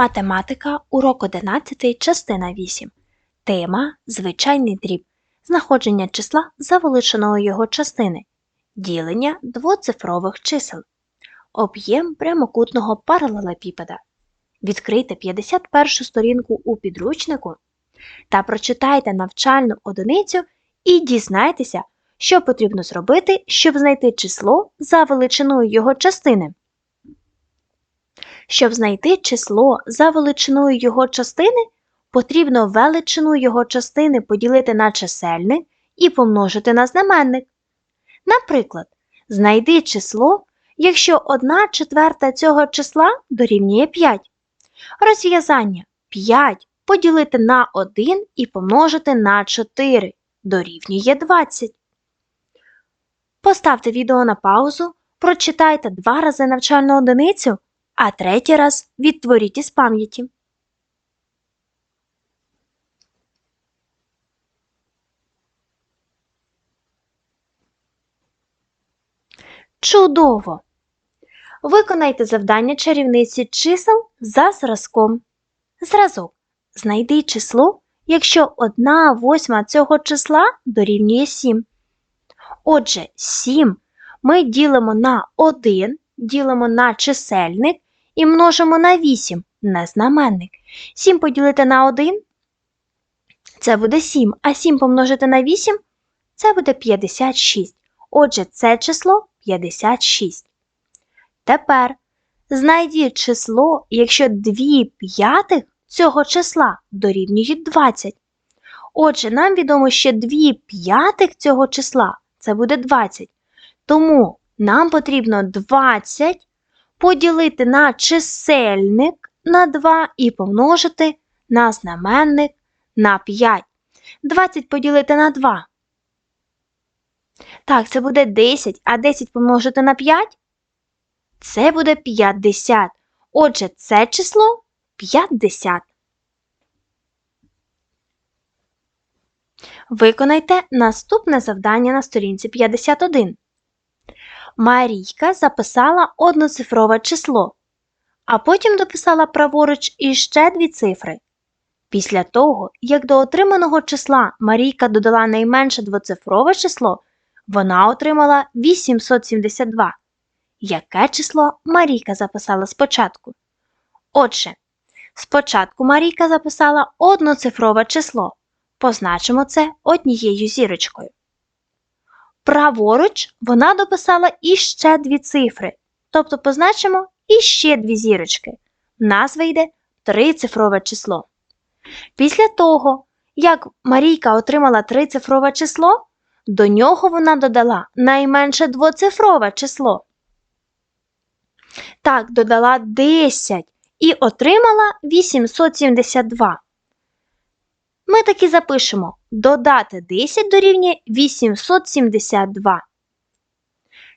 Математика, урок 11, частина 8. Тема Звичайний дріб. Знаходження числа за величиною його частини. Ділення двоцифрових чисел. Об'єм прямокутного паралелепіпеда. Відкрийте 51 сторінку у підручнику та прочитайте навчальну одиницю і дізнайтеся, що потрібно зробити, щоб знайти число за величиною його частини. Щоб знайти число за величиною його частини, потрібно величину його частини поділити на чисельник і помножити на знаменник. Наприклад, знайди число, якщо 1 четверта цього числа дорівнює 5. Розв'язання 5 поділити на 1 і помножити на 4 дорівнює 20. Поставте відео на паузу, прочитайте два рази навчальну одиницю а третій раз відтворіть із пам'яті. Чудово! Виконайте завдання чарівниці чисел за зразком. Зразок. Знайди число, якщо 1 восьма цього числа дорівнює 7. Отже, 7 ми ділимо на 1, ділимо на чисельник і множимо на 8 на знаменник. 7 поділити на 1 це буде 7, а 7 помножити на 8 це буде 56. Отже, це число 56. Тепер знайдіть число, якщо 2 п'ятих цього числа дорівнюють 20. Отже, нам відомо, що 2 п'ятих цього числа це буде 20. Тому нам потрібно 20 поділити на чисельник на 2 і помножити на знаменник на 5. 20 поділити на 2. Так, це буде 10, а 10 помножити на 5 це буде 50. Отже, це число 50. Виконайте наступне завдання на сторінці 51. Марійка записала одноцифрове число, а потім дописала праворуч іще дві цифри. Після того, як до отриманого числа Марійка додала найменше двоцифрове число, вона отримала 872. Яке число Марійка записала спочатку? Отже, спочатку Марійка записала одноцифрове число. Позначимо це однією зірочкою. Праворуч вона дописала іще дві цифри, тобто позначимо іще дві зірочки. В нас вийде трицифрове число. Після того, як Марійка отримала трицифрове число, до нього вона додала найменше двоцифрове число. Так, додала 10 і отримала 872. Ми таки запишемо додати 10 дорівнює 872.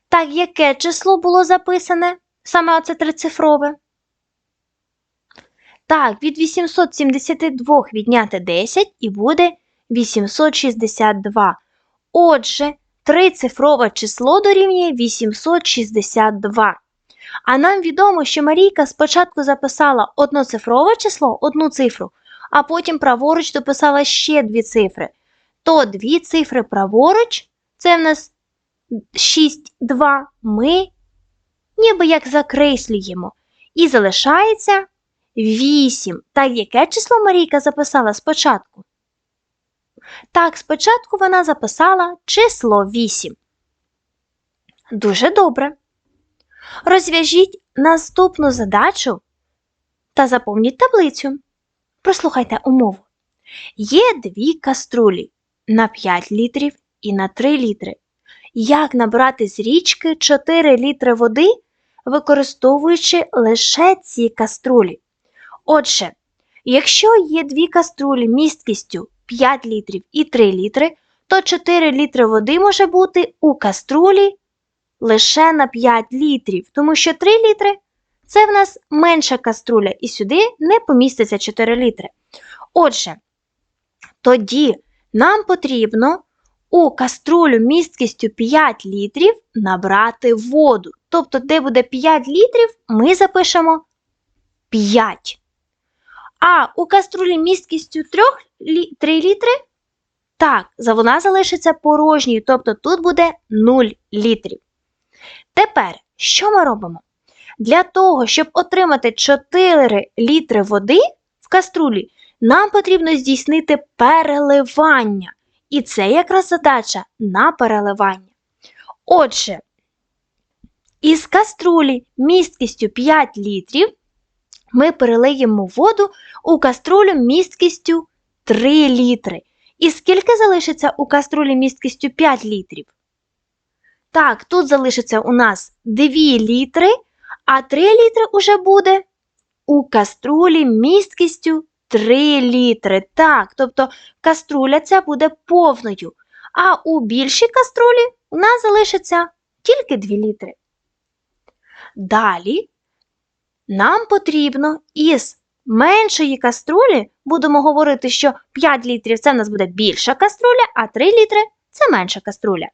Так, яке число було записане? Саме оце трицифрове? Так, від 872 відняти 10 і буде 862. Отже, трицифрове число дорівнює 862. А нам відомо, що Марійка спочатку записала одноцифрове число, одну цифру, а потім праворуч дописала ще дві цифри. То дві цифри праворуч, це в нас 6, 2, ми ніби як закреслюємо. І залишається 8. Так яке число Марійка записала спочатку? Так, спочатку вона записала число 8. Дуже добре. Розв'яжіть наступну задачу та заповніть таблицю. Прослухайте умову. Є дві каструлі на 5 літрів і на 3 літри. Як набрати з річки 4 літри води, використовуючи лише ці каструлі? Отже, якщо є дві каструлі місткістю 5 літрів і 3 літри, то 4 літри води може бути у каструлі лише на 5 літрів, тому що 3 літри це в нас менша каструля, і сюди не поміститься 4 літри. Отже, тоді нам потрібно у каструлю місткістю 5 літрів набрати воду. Тобто, де буде 5 літрів, ми запишемо 5. А у каструлі місткістю 3, 3 літри? Так, вона залишиться порожньою, тобто тут буде 0 літрів. Тепер, що ми робимо? Для того, щоб отримати 4 літри води в каструлі, нам потрібно здійснити переливання. І це якраз задача на переливання. Отже, із каструлі місткістю 5 літрів ми перелиємо воду у каструлю місткістю 3 літри. І скільки залишиться у каструлі місткістю 5 літрів? Так, тут залишиться у нас 2 літри, а 3 літри уже буде у каструлі місткістю 3 літри. Так, тобто каструля ця буде повною. А у більшій каструлі у нас залишиться тільки 2 літри. Далі нам потрібно із меншої каструлі, будемо говорити, що 5 літрів це в нас буде більша каструля, а 3 літри це менша каструля.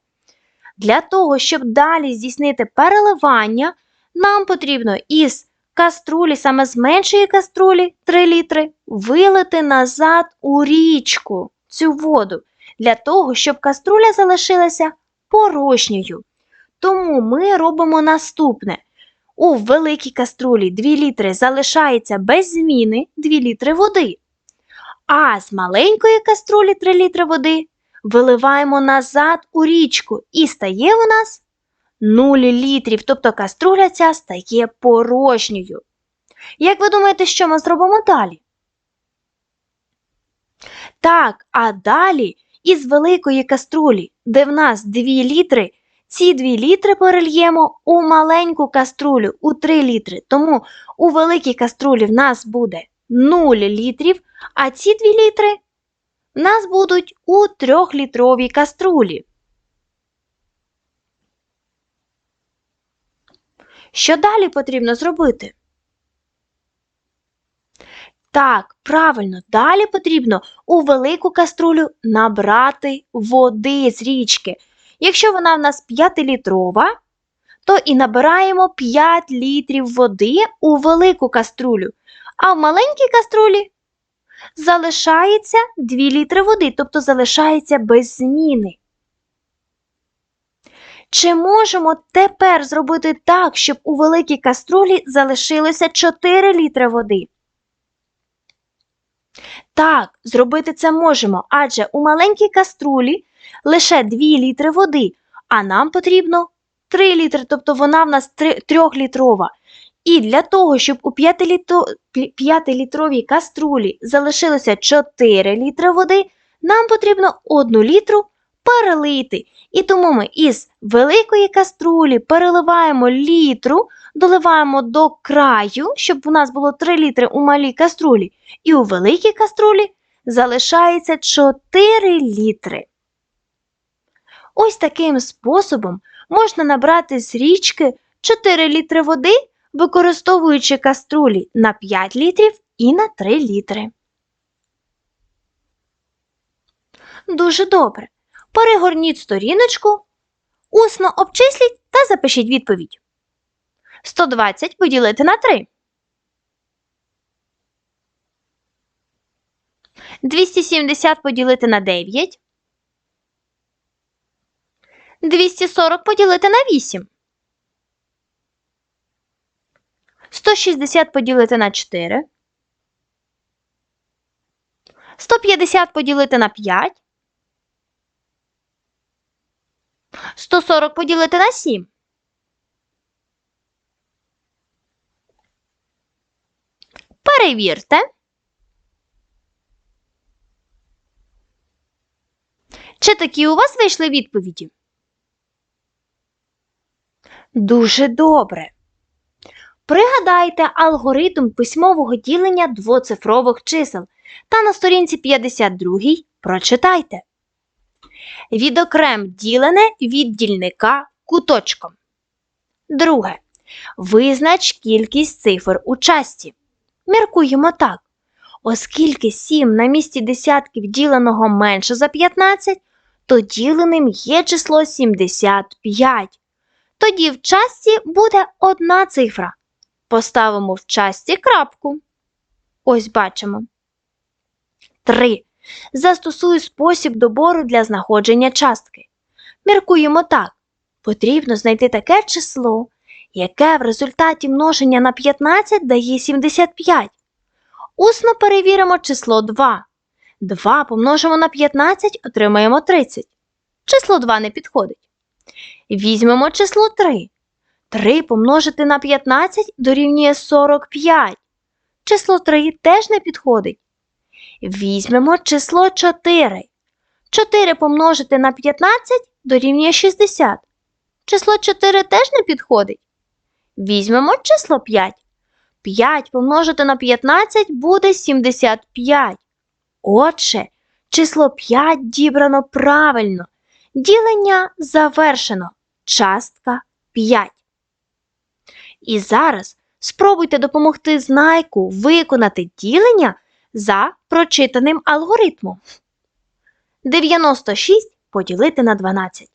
Для того, щоб далі здійснити переливання, нам потрібно із каструлі, саме з меншої каструлі 3 літри, вилити назад у річку цю воду, для того, щоб каструля залишилася порожньою. Тому ми робимо наступне. У великій каструлі 2 літри залишається без зміни 2 літри води. А з маленької каструлі 3 літри води виливаємо назад у річку і стає у нас 0 літрів, тобто каструля ця стає порожньою. Як ви думаєте, що ми зробимо далі? Так, а далі із великої каструлі, де в нас 2 літри, ці 2 літри перельємо у маленьку каструлю у 3 літри. Тому у великій каструлі в нас буде 0 літрів, а ці 2 літри в нас будуть у 3-літровій каструлі. Що далі потрібно зробити? Так, правильно, далі потрібно у велику каструлю набрати води з річки. Якщо вона в нас 5-літрова, то і набираємо 5 літрів води у велику каструлю, а в маленькій каструлі залишається 2 літри води, тобто залишається без зміни. Чи можемо тепер зробити так, щоб у великій каструлі залишилося 4 літри води? Так, зробити це можемо, адже у маленькій каструлі лише 2 літри води, а нам потрібно 3 літри, тобто вона в нас 3-літрова. І для того, щоб у 5-літровій каструлі залишилося 4 літри води, нам потрібно 1 літру перелити. І тому ми із великої каструлі переливаємо літру, доливаємо до краю, щоб у нас було 3 літри у малій каструлі, і у великій каструлі залишається 4 літри. Ось таким способом можна набрати з річки 4 літри води, використовуючи каструлі на 5 літрів і на 3 літри. Дуже добре. Перегорніть сторіночку, усно обчисліть та запишіть відповідь. 120 поділити на 3. 270 поділити на 9. 240 поділити на 8. 160 поділити на 4. 150 поділити на 5. 140 поділити на 7. Перевірте. Чи такі у вас вийшли відповіді? Дуже добре. Пригадайте алгоритм письмового ділення двоцифрових чисел та на сторінці 52 прочитайте. Відокрем ділене від дільника куточком. Друге. Визнач кількість цифр у часті. Міркуємо так. Оскільки 7 на місці десятків діленого менше за 15, то діленим є число 75. Тоді в часті буде одна цифра. Поставимо в часті крапку. Ось бачимо. 3. Застосуй спосіб добору для знаходження частки. Міркуємо так. Потрібно знайти таке число, яке в результаті множення на 15 дає 75. Усно перевіримо число 2. 2 помножимо на 15, отримаємо 30. Число 2 не підходить. Візьмемо число 3. 3 помножити на 15 дорівнює 45. Число 3 теж не підходить. Візьмемо число 4. 4 помножити на 15 дорівнює 60. Число 4 теж не підходить. Візьмемо число 5. 5 помножити на 15 буде 75. Отже, число 5 дібрано правильно. Ділення завершено. Частка 5. І зараз спробуйте допомогти знайку виконати ділення за прочитаним алгоритмом. 96 поділити на 12.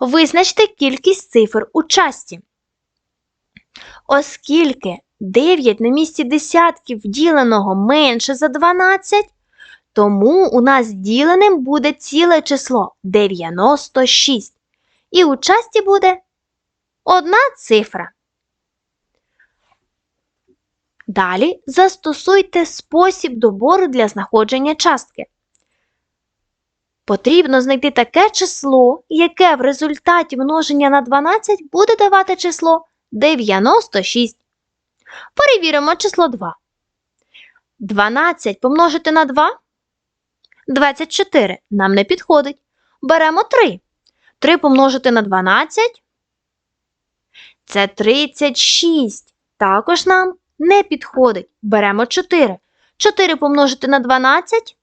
Визначте кількість цифр у часті. Оскільки 9 на місці десятків діленого менше за 12, тому у нас діленим буде ціле число 96. І у часті буде одна цифра. Далі застосуйте спосіб добору для знаходження частки. Потрібно знайти таке число, яке в результаті множення на 12 буде давати число 96. Перевіримо число 2. 12 помножити на 2 24 нам не підходить. Беремо 3. 3 помножити на 12 це 36. Також нам не підходить. Беремо 4. 4 помножити на 12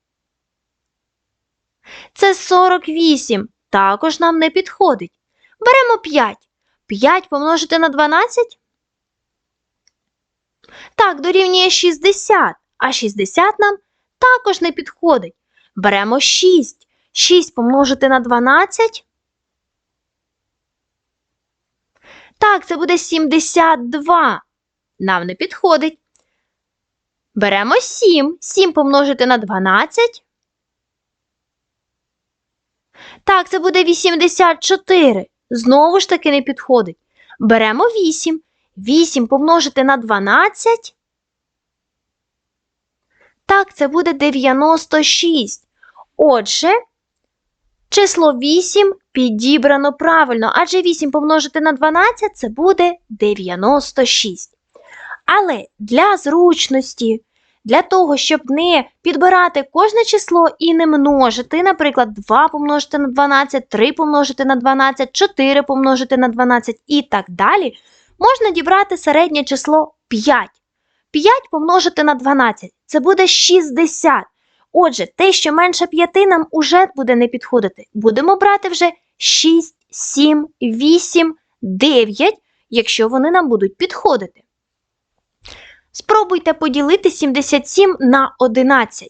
це 48. Також нам не підходить. Беремо 5. 5 помножити на 12 так, дорівнює 60, а 60 нам також не підходить. Беремо 6. 6 помножити на 12. Так, це буде 72. Нам не підходить. Беремо 7. 7 помножити на 12. Так, це буде 84. Знову ж таки не підходить. Беремо 8. 8 помножити на 12. Так, це буде 96. Отже, число 8 підібрано правильно, адже 8 помножити на 12 це буде 96. Але для зручності, для того, щоб не підбирати кожне число і не множити, наприклад, 2 помножити на 12, 3 помножити на 12, 4 помножити на 12 і так далі, можна дібрати середнє число 5. 5 помножити на 12 це буде 60. Отже, те, що менше 5 нам уже буде не підходити. Будемо брати вже 6, 7, 8, 9, якщо вони нам будуть підходити. Спробуйте поділити 77 на 11.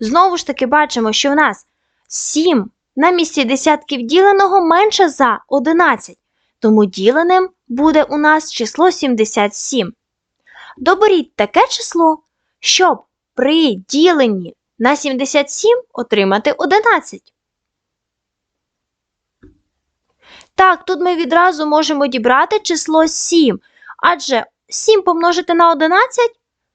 Знову ж таки бачимо, що в нас 7 на місці десятків діленого менше за 11. Тому діленим буде у нас число 77. Доберіть таке число, щоб при діленні на 77 отримати 11. Так, тут ми відразу можемо дібрати число 7, адже 7 помножити на 11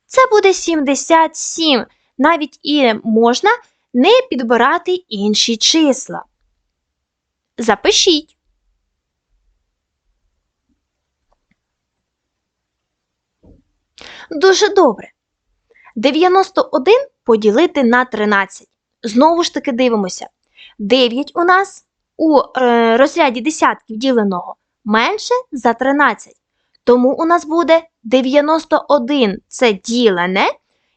це буде 77. Навіть і можна не підбирати інші числа. Запишіть. Дуже добре. 91 поділити на 13. Знову ж таки дивимося. 9 у нас у е, розряді десятків діленого менше за 13. Тому у нас буде 91 це ділене,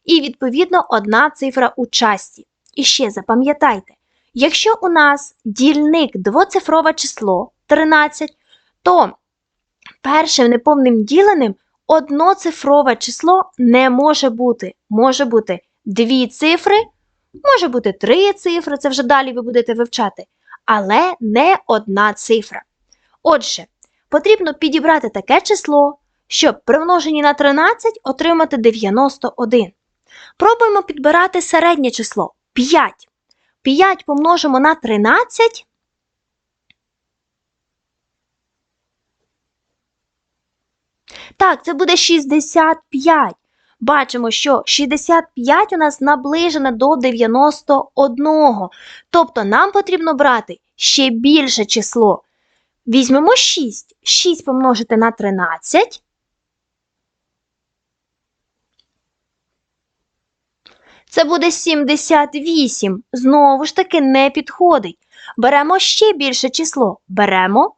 і, відповідно, одна цифра у часті. І ще запам'ятайте, якщо у нас дільник двоцифрове число 13, то першим неповним діленим одноцифрове число не може бути. Може бути дві цифри, може бути три цифри, це вже далі ви будете вивчати, але не одна цифра. Отже, потрібно підібрати таке число, щоб при множенні на 13 отримати 91. Пробуємо підбирати середнє число 5. 5 помножимо на 13. Так, це буде 65. Бачимо, що 65 у нас наближене до 91. Тобто нам потрібно брати ще більше число. Візьмемо 6. 6 помножити на 13. Це буде 78. Знову ж таки не підходить. Беремо ще більше число. Беремо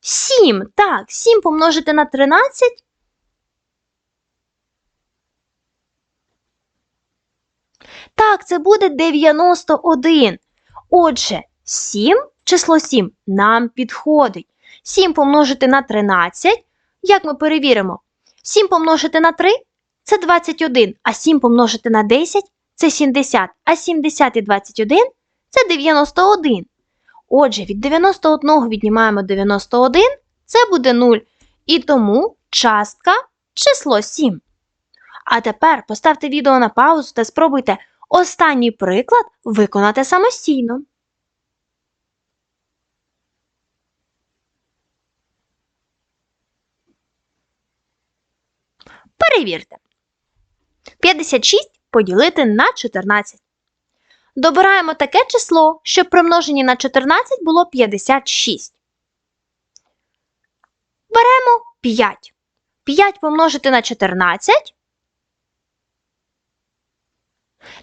7. Так, 7 помножити на 13. Так, це буде 91. Отже, 7, число 7 нам підходить. 7 помножити на 13. Як ми перевіримо? 7 помножити на 3 це 21, а 7 помножити на 10 це 70, а 70 і 21 це 91. Отже, від 91 віднімаємо 91, це буде 0. І тому частка число 7. А тепер поставте відео на паузу та спробуйте останній приклад виконати самостійно. Перевірте. 56 поділити на 14. Добираємо таке число, щоб при множенні на 14 було 56. Беремо 5. 5 помножити на 14.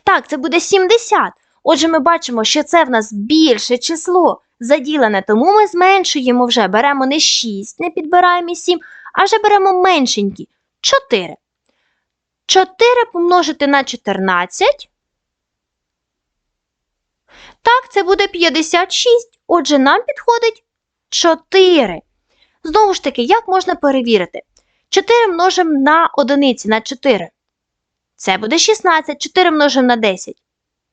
Так, це буде 70. Отже, ми бачимо, що це в нас більше число заділене, тому ми зменшуємо вже. Беремо не 6, не підбираємо і 7, а вже беремо меншенькі 4. 4 помножити на 14. Так, це буде 56. Отже, нам підходить 4. Знову ж таки, як можна перевірити? 4 множимо на одиниці на 4. Це буде 16. 4 множимо на 10.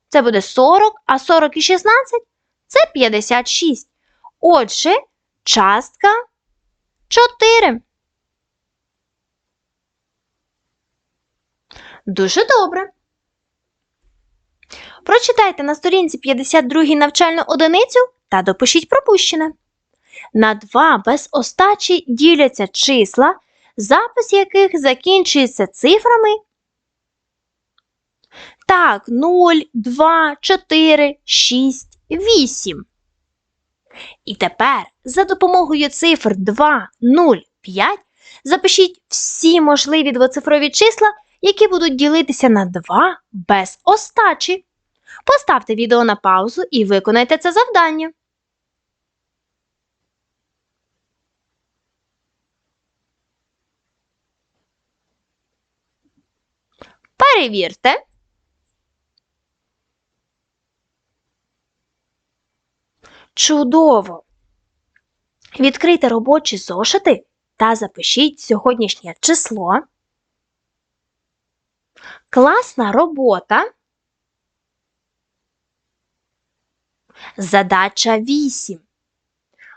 Це буде 40, а 40 і 16 це 56. Отже, частка 4. Дуже добре. Прочитайте на сторінці 52 навчальну одиницю та допишіть пропущене. На два без остачі діляться числа, запис яких закінчується цифрами. Так, 0, 2, 4, 6, 8. І тепер за допомогою цифр 2, 0, 5 запишіть всі можливі двоцифрові числа, які будуть ділитися на 2 без остачі. Поставте відео на паузу і виконайте це завдання. Перевірте. Чудово! Відкрийте робочі зошити та запишіть сьогоднішнє число. Класна робота. Задача 8.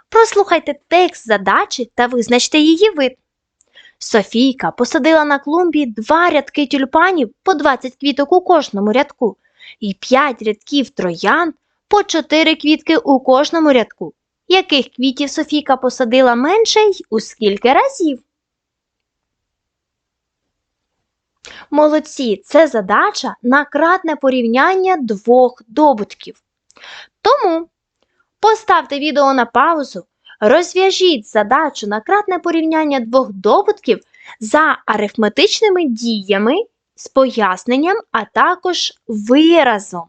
Прослухайте текст задачі та визначте її вид. Софійка посадила на клумбі два рядки тюльпанів по 20 квіток у кожному рядку і 5 рядків троянд по 4 квітки у кожному рядку. Яких квітів Софійка посадила менше й у скільки разів? Молодці, це задача на кратне порівняння двох добутків. Тому поставте відео на паузу, розв'яжіть задачу на кратне порівняння двох добутків за арифметичними діями з поясненням, а також виразом.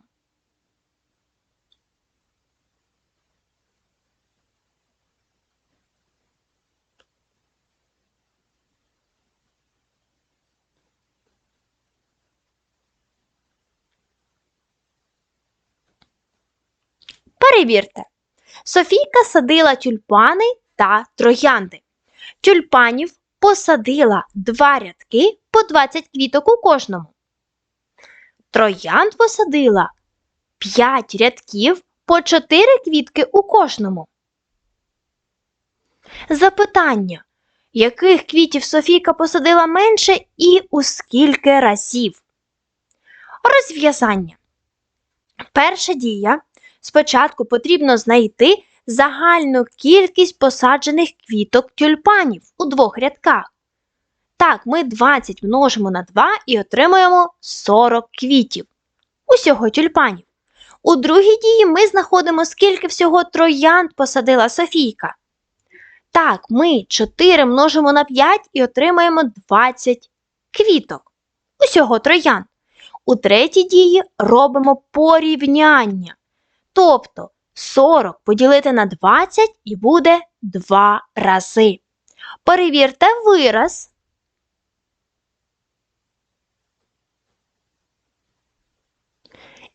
Перевірте. Софійка садила тюльпани та троянди. Тюльпанів посадила два рядки по 20 квіток у кожному. Троянд посадила 5 рядків по 4 квітки у кожному. Запитання. яких квітів Софійка посадила менше і у скільки разів. Розв'язання. Перша дія. Спочатку потрібно знайти загальну кількість посаджених квіток тюльпанів у двох рядках. Так, ми 20 множимо на 2 і отримуємо 40 квітів. Усього тюльпанів. У другій дії ми знаходимо, скільки всього троянд посадила Софійка. Так, ми 4 множимо на 5 і отримаємо 20 квіток. Усього троянд. У третій дії робимо порівняння. Тобто 40 поділити на 20 і буде 2 рази. Перевірте вираз.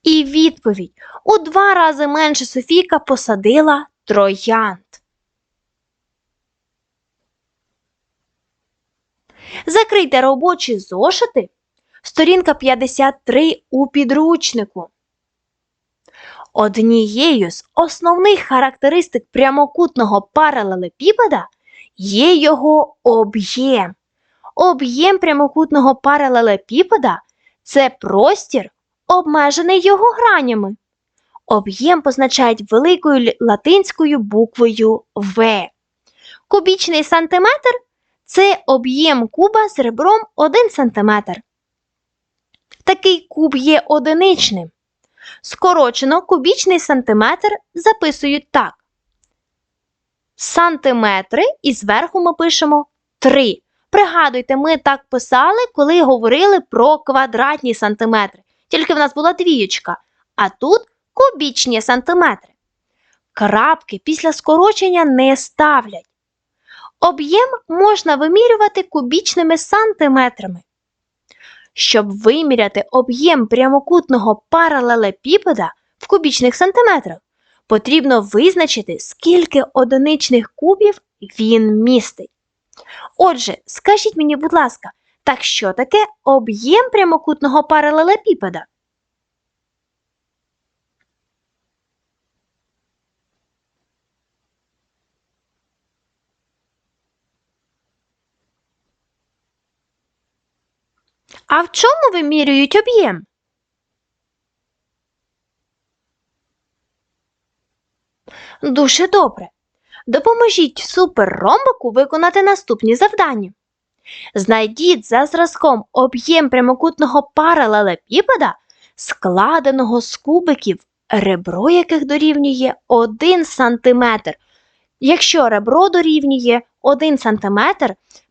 І відповідь. У два рази менше Софійка посадила троянд. Закрийте робочі зошити. Сторінка 53 у підручнику. Однією з основних характеристик прямокутного паралелепіпеда є його об'єм. Об'єм прямокутного паралелепіпеда це простір, обмежений його гранями. Об'єм позначають великою латинською буквою В. Кубічний сантиметр це об'єм куба з ребром 1 см. Такий куб є одиничним. Скорочено кубічний сантиметр записують так. Сантиметри і зверху ми пишемо 3. Пригадуйте, ми так писали, коли говорили про квадратні сантиметри. Тільки в нас була двієчка, а тут кубічні сантиметри. Крапки після скорочення не ставлять. Об'єм можна вимірювати кубічними сантиметрами. Щоб виміряти об'єм прямокутного паралелепіпеда в кубічних сантиметрах, потрібно визначити, скільки одиничних кубів він містить. Отже, скажіть мені, будь ласка, так що таке об'єм прямокутного паралелепіпеда? А в чому вимірюють об'єм? Дуже добре. Допоможіть суперромбику виконати наступні завдання. Знайдіть за зразком об'єм прямокутного паралелепіпеда, складеного з кубиків, ребро яких дорівнює 1 см. Якщо ребро дорівнює 1 см,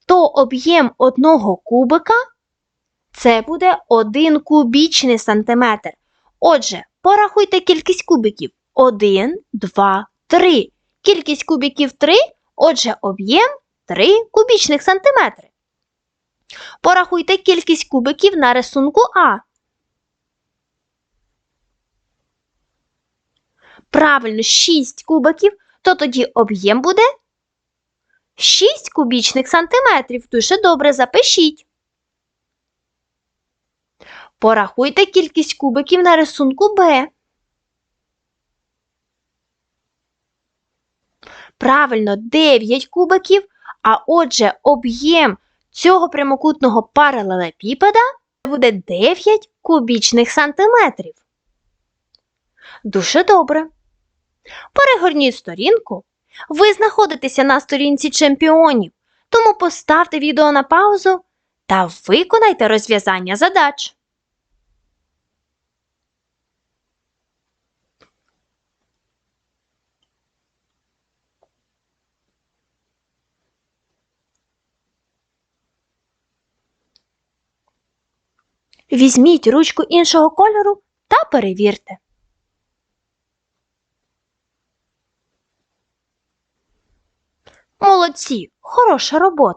то об'єм одного кубика це буде 1 кубічний сантиметр. Отже, порахуйте кількість кубиків. 1, 2, 3. Кількість кубиків 3, отже, об'єм 3 кубічних сантиметри. Порахуйте кількість кубиків на рисунку А. Правильно, 6 кубиків, то тоді об'єм буде 6 кубічних сантиметрів. Дуже добре запишіть. Порахуйте кількість кубиків на рисунку Б. Правильно, 9 кубиків, а отже, об'єм цього прямокутного паралелепіпеда буде 9 кубічних сантиметрів. Дуже добре. Перегорніть сторінку. Ви знаходитеся на сторінці чемпіонів, тому поставте відео на паузу та виконайте розв'язання задач. Візьміть ручку іншого кольору та перевірте. Молодці, хороша робота.